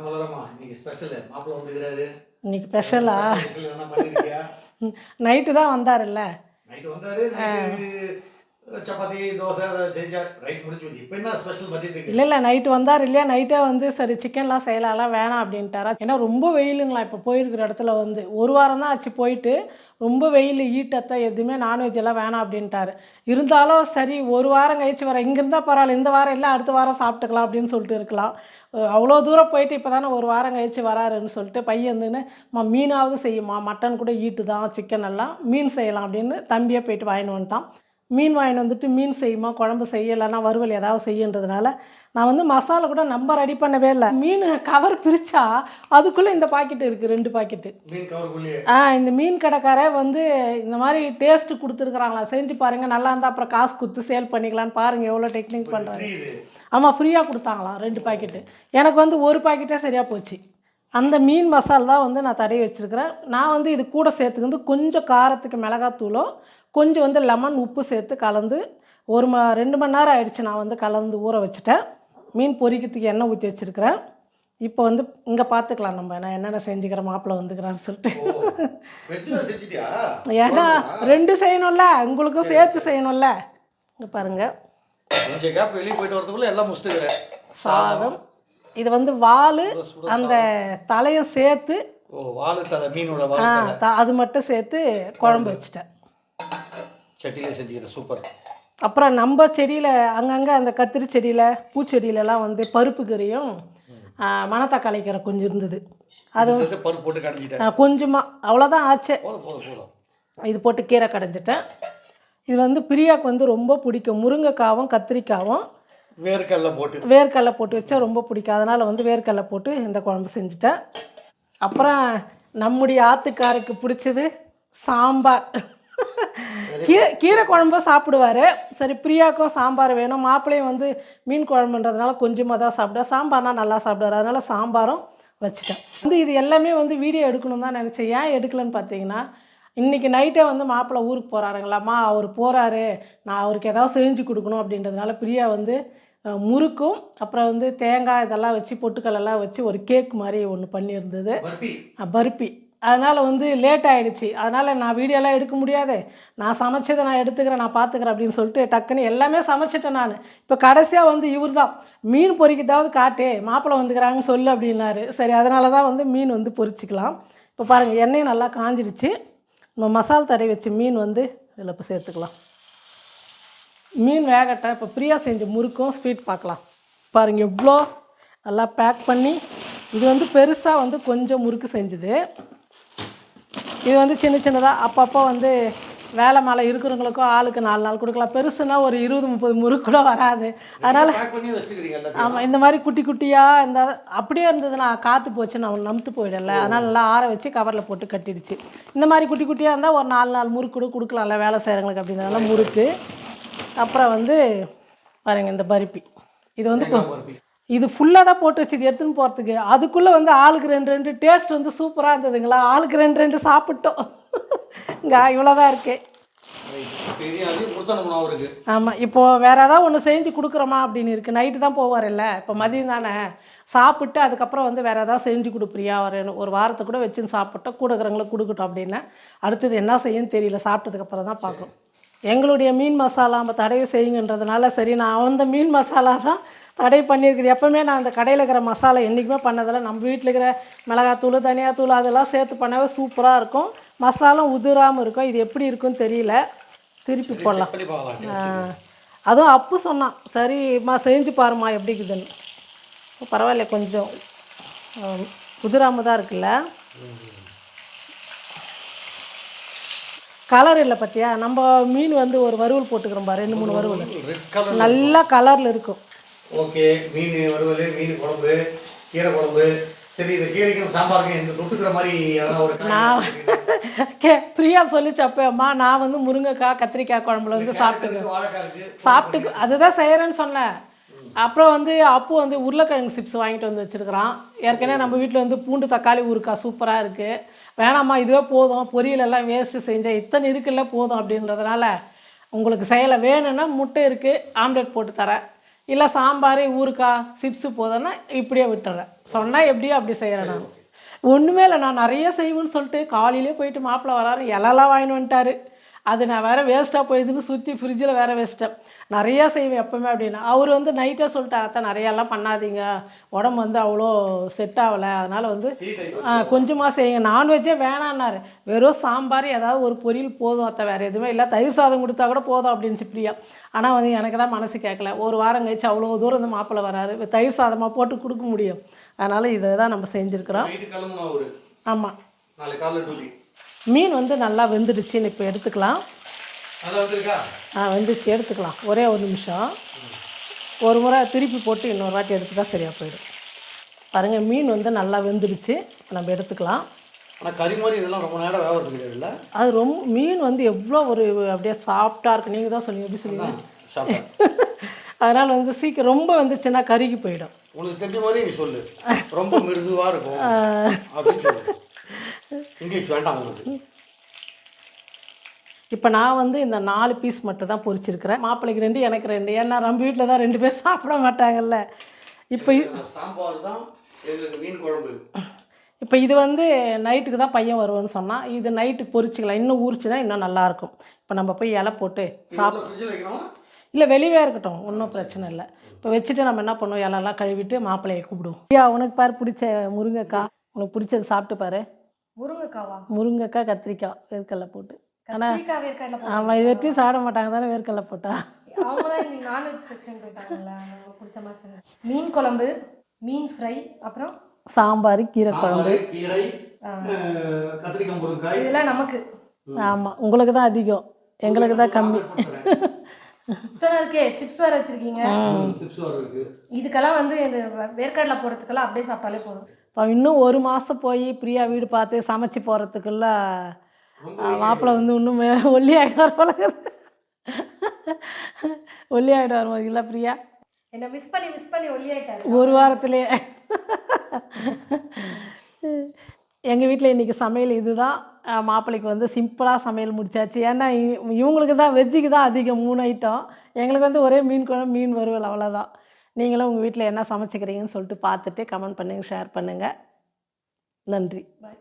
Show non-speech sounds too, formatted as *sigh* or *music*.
மலரம்மா இன்னைக்கு ஸ்பெஷல் மாப்பிள்ளை வந்துக்கிறாரு இன்னைக்கு ஸ்பெஷலா *laughs* நைட்டு தான் வந்தாருல்ல. நைட்டு வந்தாரு சப்பாத்தி தோசை செஞ்சா ரைட் முடிஞ்சு இப்போ என்ன ஸ்பெஷல் மதியத்துக்கு? இல்லை இல்லை நைட்டு வந்தார் இல்லையா? நைட்டே வந்து சரி சிக்கன்லாம் செய்யலாம் வேணாம் அப்படின்ட்டாரா? ஏன்னா ரொம்ப வெயிலுங்களா இப்போ போயிருக்கிற இடத்துல வந்து. ஒரு வாரம் தான் ஆச்சு போயிட்டு ரொம்ப வெயில் ஈட்டத்தை எதுவுமே நான்வெஜ் எல்லாம் வேணாம் அப்படின்ட்டாரு. இருந்தாலும் சரி ஒரு வாரம் கழிச்சு வர இங்கே இருந்தால் பரவாயில்ல இந்த வாரம் இல்லை அடுத்த வாரம் சாப்பிட்டுக்கலாம் அப்படின்னு சொல்லிட்டு இருக்கலாம். அவ்வளோ தூரம் போயிட்டு இப்போ தானே ஒரு வாரம் கழிச்சு வராருன்னு சொல்லிட்டு பையன் வந்துன்னு மா மீனாவது செய்யுமா மட்டன் கூட ஈட்டு தான் சிக்கன் எல்லாம் மீன் செய்யலாம் அப்படின்னு தம்பியே போயிட்டு வாங்கிட்டு வந்துட்டான். மீன் வாங்கிட்டு வந்துட்டு மீன் செய்யுமா குழம்பு செய்யலைன்னா வறுவல் ஏதாவது செய்யுன்றதுனால நான் வந்து மசாலா கூட நம்ம ரெடி பண்ணவே இல்லை. மீன் கவர் பிரித்தா அதுக்குள்ளே இந்த பாக்கெட் இருக்குது ரெண்டு பாக்கெட்டு ஆ இந்த மீன் கடைக்காரே வந்து இந்த மாதிரி டேஸ்ட்டு கொடுத்துருக்குறாங்களா? செஞ்சு பாருங்கள் நல்லா இருந்தால் அப்புறம் காசு கொடுத்து சேல் பண்ணிக்கலான்னு பாருங்கள் எவ்வளோ டெக்னிக் இது. ஆமாம் ஃப்ரீயாக கொடுத்தாங்களாம் ரெண்டு பாக்கெட்டு எனக்கு வந்து ஒரு பாக்கெட்டே சரியாக போச்சு. அந்த மீன் மசால் தான் வந்து நான் தடவி வச்சுருக்கிறேன். நான் வந்து இது கூட சேர்த்துக்கு கொஞ்சம் காரத்துக்கு மிளகாத்தூளும் கொஞ்சம் வந்து லெமன் உப்பு சேர்த்து கலந்து ஒரு ம ரெண்டு மணி நேரம் ஆயிடுச்சு நான் வந்து கலந்து ஊற வச்சுட்டேன். மீன் பொரிக்கிறதுக்கு எண்ணெய் ஊற்றி வச்சுருக்கிறேன். இப்போ வந்து இங்கே பார்த்துக்கலாம் நம்ம. நான் என்னென்ன செஞ்சுக்கிறேன் மாப்பிள்ளை வந்துக்கிறான்னு சொல்லிட்டு. ஏன்னா ரெண்டு செய்யணும்ல. உங்களுக்கும் சேர்த்து செய்யணும்ல. இங்கே பாருங்கள் சாதம். இது வந்து வால் அந்த தலையும் சேர்த்து அது மட்டும் சேர்த்து குழம்பு. வச்சுட்டேன். சட்டியிலே செஞ்சுக்கிறேன் சூப்பர். அப்புறம் நம்ம செடியில் அங்கங்கே அந்த கத்திரி செடியில் பூச்செடியிலலாம் வந்து பருப்பு கறியும் மணத்தக்காளி கீரை கொஞ்சம் இருந்தது. அது பருப்பு போட்டு கடைஞ்சிட்டேன். கொஞ்சமாக அவ்வளோதான் ஆச்சு. இது போட்டு கீரை கடைஞ்சிட்டேன். இது வந்து பிரியாக்கு வந்து ரொம்ப பிடிக்கும். முருங்கைக்காவும் கத்திரிக்காவும். வேர்க்கடலை போட்டு. வேர்க்கடலை போட்டு வச்சா ரொம்ப பிடிக்கும். அதனால் வந்து வேர்க்கடலை போட்டு இந்த குழம்பு செஞ்சுட்டேன். அப்புறம் நம்முடைய ஆத்துக்காருக்கு பிடிச்சது சாம்பார். கீரை கீரை குழம்பும் சாப்பிடுவார். சரி பிரியாக்கும் சாம்பார் வேணும். மாப்பிள்ளையும் வந்து மீன் குழம்புன்றதுனால கொஞ்சமாக தான் சாப்பிடுவார். சாம்பார்னா நல்லா சாப்பிடுவார். அதனால் சாம்பாரும் வச்சுட்டேன். வந்து இது எல்லாமே வந்து வீடியோ எடுக்கணும் தான் நினச்சேன். ஏன் எடுக்கலன்னு பார்த்தீங்கன்னா இன்றைக்கி நைட்டே வந்து மாப்பிள்ளை ஊருக்கு போகிறாருங்களாம்மா அவர் போகிறாரு நான் அவருக்கு ஏதாவது செஞ்சு கொடுக்கணும் அப்படின்றதுனால பிரியா வந்து முறுக்கும் அப்புறம் வந்து தேங்காய் இதெல்லாம் வச்சு பொட்டுக்கல்லெல்லாம் வச்சு ஒரு கேக் மாதிரி ஒன்று பண்ணியிருந்தது. பர்பி அதனால் வந்து லேட் ஆகிடுச்சி அதனால் நான் வீடியோலாம் எடுக்க முடியாது. நான் சமைச்சதை நான் எடுத்துக்கிறேன் நான் பார்த்துக்கிறேன் அப்படின்னு சொல்லிட்டு டக்குன்னு எல்லாமே சமைச்சிட்டேன் நான். இப்போ கடைசியாக வந்து இவர் தான் மீன் பொறிக்கிதாவது காட்டு மாப்பிள்ளை வந்துக்கிறாங்கன்னு சொல்லு அப்படின்னாரு. சரி அதனால தான் வந்து மீன் வந்து பொறிச்சிக்கலாம். இப்போ பாருங்கள் எண்ணெயும் நல்லா காஞ்சிடுச்சு. நம்ம மசால் தடவி வச்சு மீன் வந்து இதில் இப்போ சேர்த்துக்கலாம். மீன் வேகட்டை இப்போ ஃப்ரீயாக செஞ்ச முறுக்கும் ஸ்வீட் பார்க்கலாம் பாருங்கள் எவ்வளோ நல்லா பேக் பண்ணி இது வந்து பெருசாக வந்து கொஞ்சம் முறுக்கு செஞ்சுது. இது வந்து சின்ன சின்னதாக அப்பப்போ வந்து வேலை மேலே இருக்கிறவங்களுக்கும் ஆளுக்கு நாலு நாள் கொடுக்கலாம். பெருசுனா ஒரு இருபது முப்பது முறுக்கு கூட வராது. அதனால் ஆமாம் இந்த மாதிரி குட்டி குட்டியாக இந்த அப்படியே இருந்ததுன்னா காற்று போச்சு நான் நமுத்து போயிடல அதனால் நல்லா ஆற வச்சு கவரில் போட்டு கட்டிடுச்சு. இந்த மாதிரி குட்டி குட்டியாக இருந்தால் ஒரு நாலு நாள் முறுக்கு கூட கொடுக்கலாம்ல வேலை செய்கிறவங்களுக்கு அப்படின்றதுனால முறுக்கு. அப்புறம் வந்து பாருங்க இந்த பருப்பி. இது வந்து இது ஃபுல்லாக தான் போட்டு வச்சு இது எடுத்துன்னு போகிறதுக்கு அதுக்குள்ளே வந்து ஆளுக்கு ரெண்டு ரெண்டு டேஸ்ட் வந்து சூப்பராக இருந்ததுங்களா? ஆளுக்கு ரெண்டு ரெண்டு சாப்பிட்டோம். இங்கே இவ்வளோதான் இருக்கே. ஆமாம் இப்போது வேறு ஏதாவது ஒன்று செஞ்சு கொடுக்குறோமா அப்படின்னு இருக்குது நைட்டு தான் போவார் இல்லை இப்போ மதியம் தானே. சாப்பிட்டு அதுக்கப்புறம் வந்து வேறு ஏதாவது செஞ்சு கொடுப்பியா ஒரு ஒரு வாரத்தை கூட வச்சுன்னு சாப்பிட்டோம் கூட இருக்கிறவங்களுக்கு கொடுக்கட்டும் அப்படின்னா அடுத்தது என்ன செய்யுன்னு தெரியல. சாப்பிட்டதுக்கப்புறம் தான் பார்க்கணும். எங்களுடைய மீன் மசாலா நம்ம தடவை செய்யுங்கன்றதுனால சரி நான் அந்த மீன் மசாலா தான் தடவி பண்ணியிருக்கிறேன் எப்போவுமே நான் அந்த கடையில் இருக்கிற மசாலா என்றைக்குமே பண்ணதில்லை. நம்ம வீட்டில் இருக்கிற மிளகாத்தூள் தனியாத்தூள் அதெல்லாம் சேர்த்து பண்ணவே சூப்பராக இருக்கும். மசாலும் உதிராமல் இருக்கும். இது எப்படி இருக்குன்னு தெரியல. திருப்பி போடலாம். அதுவும் அப்பு சொன்னான். சரிம்மா செஞ்சு பாரும்மா எப்படி இருக்குதுன்னு. பரவாயில்ல கொஞ்சம் குதிராம தான் இருக்குல்ல. கலர் இல்லை பார்த்தியா நம்ம மீன் வந்து ஒரு வறுவல் போட்டுக்கிறோம் பாரு ரெண்டு மூணு வறுவல். நல்லா கலரில் இருக்கும். ஓகே மீன் வறுவல் மீன் குழம்பு கீரை குழம்பு. சரி இந்த கீரைக்கும் சாம்பாருக்கும் எனக்கு தொட்டுக்கிற மாதிரி எதனா ஒரு நான் கே பிரியா சொல்லிச்சு நான் வந்து முருங்கைக்காய் கத்திரிக்காய் குழம்புல வந்து சாப்பிட்டு சாப்பிட்டு அதுதான் செய்கிறேன்னு சொன்னேன். அப்புறம் வந்து அப்பு வந்து உருளைக்கிழங்கு சிப்ஸ் வாங்கிட்டு வந்து வச்சுருக்கிறான். ஏற்கனவே நம்ம வீட்டில் வந்து பூண்டு தக்காளி ஊறுக்காய் சூப்பராக இருக்குது வேணாம்மா இதுவே போதும். பொரியல் எல்லாம் வேஸ்ட்டு செஞ்சேன். இத்தனை இருக்குல்ல போதும் அப்படின்றதுனால உங்களுக்கு செய்யலை. வேணும்னா முட்டை இருக்குது ஆம்லெட் போட்டு தரேன். இல்லை சாம்பார் ஊறுகாய் சிப்ஸு போதும்னா இப்படியே விட்டுறேன். சொன்னால் எப்படியோ அப்படி செய்கிறேன் நான். ஒன்றுமே இல்லை நான் நிறைய செய்வேன்னு சொல்லிட்டு காலையிலே போயிட்டு மாப்பிள்ளை வராரு இலலாம் வாங்கினு வந்துட்டாரு. அது நான் வேறு வேஸ்ட்டாக போயிதுன்னு சுற்றி ஃப்ரிட்ஜில் வேறு வச்சிட்டேன் நிறையா செய்வேன் எப்போவுமே அப்படின்னு. அவர் வந்து நைட்டே சொல்லிட்டார் அத்தை நிறையாலாம் பண்ணாதீங்க. உடம்பு வந்து அவ்வளோ செட் ஆகலை. அதனால் வந்து கொஞ்சமாக செய்யுங்க. நான்வெஜ்ஜே வேணான்னாரு. வெறும் சாம்பார் ஏதாவது ஒரு பொரியல் போதும் அத்தை. வேறு எதுவுமே இல்லை. தயிர் சாதம் கொடுத்தா கூட போதும் அப்படின்னு பிரியா ஆனால் வந்து எனக்கு தான் மனசு கேட்கல ஒரு வாரம் கழிச்சு அவ்வளோ தூரம் வந்து மாப்பிள்ளை வராரு. தயிர் சாதமாக போட்டு கொடுக்க முடியும். அதனால் இதை தான் நம்ம செஞ்சுருக்குறோம். ஆமாம் மீன் வந்து நல்லா வெந்துடுச்சுன்னு இப்போ எடுத்துக்கலாம். ஆ வெந்துச்சு. எடுத்துக்கலாம். ஒரே ஒரு நிமிஷம். ஒரு முறை திருப்பி போட்டு இன்னொரு வாட்டி எடுத்துட்டா சரியாக போயிடும். பாருங்கள் மீன் வந்து நல்லா வெந்துடுச்சு. நம்ம எடுத்துக்கலாம். ஆனால் கறி மாதிரி இதெல்லாம் ரொம்ப நேரம் வேக விட்டு கிடையாதுல்ல? அது ரொம்ப மீன் வந்து எவ்வளோ ஒரு அப்படியே சாஃப்டாக இருக்குது நீங்கள் தான் சொல்லுங்க எப்படி சொல்லுங்க சாப்பிட்டேன் *laughs* அதனால் வந்து சீக்கிரம் ரொம்ப வந்துச்சுன்னா கருகி போயிடும். உனக்கு தெரிஞ்ச மாதிரி நீ சொல்லு. ரொம்ப மிருதுவாக இருக்கும். இங்கிலீஷ் வேண்டாம் உங்களுக்கு. இப்போ நான் வந்து இந்த நாலு பீஸ் மட்டும் தான் பொரிச்சிருக்கிறேன். மாப்பிள்ளைக்கு ரெண்டு எனக்கு ரெண்டு. ஏன்னா நம்ம வீட்டில் தான் ரெண்டு பேர் சாப்பிட மாட்டாங்கல்ல. இப்போ சாம்பார் தான் மீன் குழம்பு. இப்போ இது வந்து நைட்டுக்கு தான் பையன் வருவான்னு சொன்னால் இது நைட்டுக்கு பொரிச்சிக்கலாம். இன்னும் ஊறிச்சுன்னா இன்னும் நல்லாயிருக்கும் இப்போ நம்ம போய் இலை போட்டு சாப் ஃப்ரிட்ஜில் வைக்கணும்? இல்லை வெளியவே இருக்கட்டும். ஒன்றும் பிரச்சனை இல்லை. இப்போ வச்சுட்டு நம்ம என்ன பண்ணுவோம்? இலெல்லாம் கழுவிட்டு மாப்பிள்ளையை கூப்பிடுவோம். ஐயா உனக்கு பாரு பிடிச்ச முருங்கைக்காய். உனக்கு பிடிச்சது சாப்பிட்டு பாரு. முருங்கைக்காவா? முருங்கைக்காய் கத்திரிக்காய் வேர்க்கடலை போட்டு. ஆனால் ஆமாம் இது வெட்டி சாப்பிட மாட்டாங்க தானே வேர்க்கடலை போட்டா? அவங்க நான்வெஜ் செக்ஷன் பிடிச்ச மாதிரி செஞ்சு. மீன் குழம்பு மீன் ஃப்ரை அப்புறம்? சாம்பார் கீரை குழம்பு. கீரை கத்திரிக்காய் முருங்காய் இதெல்லாம் நமக்கு. ஆமாம் உங்களுக்கு தான் அதிகம். எங்களுக்கு தான் கம்மி. இத்தனை இருக்கே சிப்ஸ் வேற வச்சிருக்கீங்க? சிப்ஸ் வர இருக்கு. இதுக்கெல்லாம் வந்து இந்த வேர்க்கடலை போடுறதுக்கெல்லாம் அப்படியே சாப்பிட்டாலே போதும். இப்போ இன்னும் ஒரு மாதம் போய் பிரியா வீடு பார்த்து சமைச்சு போகிறதுக்குள்ள மாப்பிள்ளை வந்து இன்னும் ஒல்லி ஆகிடுவார் பழகுது ஒல்லி ஆகிடுவார் இல்லை பிரியா? என்ன மிஸ் பண்ணி மிஸ் பண்ணி ஒல்லியாயிட்டாரு ஒரு வாரத்திலே. எங்கள் வீட்டில் இன்றைக்கி சமையல் இதுதான். மாப்பிள்ளைக்கு வந்து சிம்பிளாக சமையல் முடிச்சாச்சு. ஏன்னா இவங்களுக்கு தான் வெஜ்ஜுக்கு தான் அதிகம் மூணு ஐட்டம். எங்களுக்கு வந்து ஒரே மீன் குழம்பு மீன் வறுவல் அவ்வளோதான் நீங்களும் உங்கள் வீட்டில் என்ன சமைச்சிக்கிறீங்கன்னு சொல்லிட்டு பார்த்துட்டு கமெண்ட் பண்ணுங்கள் ஷேர் பண்ணுங்கள் நன்றி. பாய்